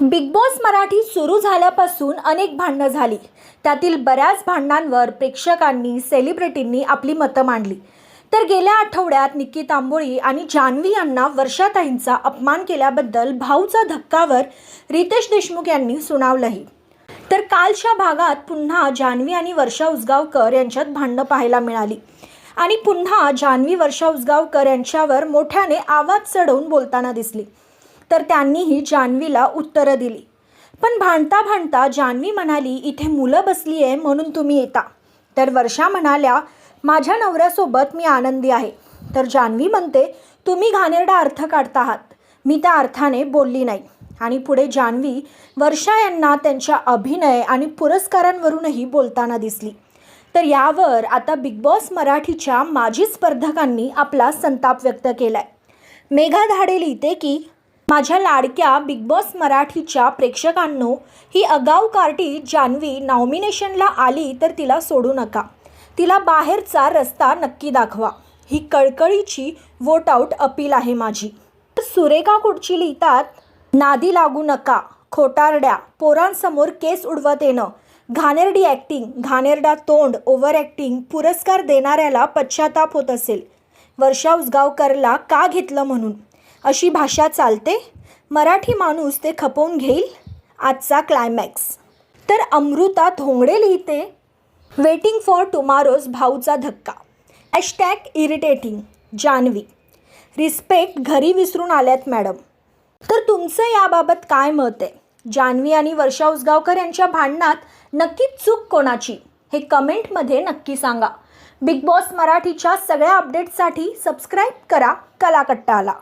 Big boss Marathi सुरू झाल्यापासून अनेक भांडणं झाली. त्यातील बऱ्याच भांडणांवर प्रेक्षकांनी सेलिब्रिटींनी आपली मतं मांडली. तर गेल्या आठवड्यात निक्की तांबोळी आणि जान्हवी यांना वर्षाताईंचा अपमान केल्याबद्दल भाऊचा धक्कावर रितेश देशमुख यांनी सुनावलंही. तर कालच्या भागात पुन्हा जान्हवी आणि वर्षा उसगावकर यांच्यात भांडणं पाहायला मिळाली. आणि पुन्हा जान्हवी वर्षा उसगावकर यांच्यावर मोठ्याने आवाज चढवून बोलताना दिसली. तर त्यांनीही जान्हवीला उत्तरं दिली. पण भांडता भांडता जान्हवी म्हणाली इथे मुलं बसली आहे म्हणून तुम्ही येता तर वर्षा म्हणाल्या माझ्या नवऱ्यासोबत मी आनंदी आहे तर जान्हवी म्हणते तुम्ही घाणेरडा अर्थ काढता आहात मी त्या अर्थाने बोलली नाही आणि पुढे जान्हवी वर्षा यांना त्यांच्या अभिनय आणि पुरस्कारांवरूनही बोलताना दिसली. तर यावर आता बिग बॉस मराठीच्या माजी स्पर्धकांनी आपला संताप व्यक्त केलाय. मेघा धाडे लिहिते की माझ्या लाडक्या बिग बॉस मराठीच्या प्रेक्षकांनो ही अगाव कार्टी जान्हवी नॉमिनेशनला आली तर तिला सोडू नका. तिला बाहेरचा रस्ता नक्की दाखवा. ही कळकळीची वोट आऊट अपील आहे माझी. सुरेखा कुडची लिहितात? नादी लागू नका खोटारड्या पोरांसमोर केस उडवत येणं. घाणेरडी ॲक्टिंग घाणेरडा तोंड ओव्हर ॲक्टिंग पुरस्कार देणाऱ्याला पश्चाताप होत असेल. वर्षा उसगावकरला का घेतलं म्हणून? अशी भाषा चालते. मराठी माणूस ते खपवून घेईल. आजचा क्लायमॅक्स तर अमृता धोंगडे लिहिते वेटिंग फॉर टुमारोज भाऊचा धक्का. Hashtag irritating Janhvi. रिस्पेक्ट घरी विसरून आल्यात मॅडम तर तुमचं याबाबत काय मत आहे? जान्हवी आणि वर्षा उसगावकर यांच्या भांडणात नक्की चूक कोणाची? हे कमेंटमध्ये नक्की सांगा. बिग बॉस मराठीच्या सगळ्या अपडेट्ससाठी सबस्क्राईब करा कलाकट्टाला.